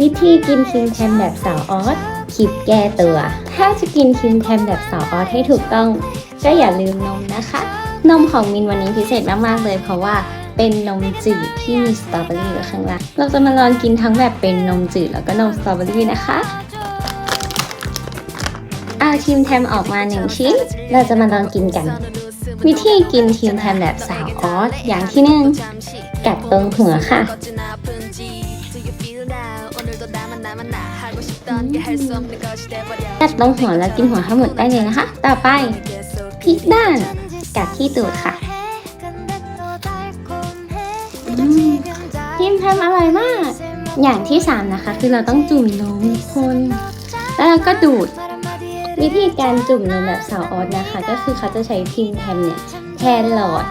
วิธีกินครีมแทมแบบสาวออสคลิปแก้ตัว ถ้าจะกินครีมแทมแบบสาวออสให้ถูกต้อง ก็อย่าลืมนมนะคะ นมของมินวันนี้พิเศษมากๆเลยเพราะว่าเป็นนมจืดที่มีสตรอเบอรี่อยู่ข้างล่าง เราจะมาลองกินทั้งแบบเป็นนมจืดแล้วก็นมสตรอเบอรี่นะคะเอาครีมแทมออกมาหนึ่งชิ้น เราจะมาลองกินกัน วิธีกินครีมแทมแบบสาวออสอย่างที่หนึ่งกัดตรงหัวค่ะกัดตรงหัวแล้วกินหัวให้หมดได้เลยนะคะ ต่อไปพลิกด้านกัดที่ตูดค่ะอืมครีมแทมอร่อยมาก อย่างที่สามนะคะ คือเราต้องจุ่มนมทุกคน แล้วเราก็ดูด วิธีการจุ่มนมแบบสาวออสนะคะ ก็คือเขาจะใช้พิมพ์แทมเนี่ยแทนหลอด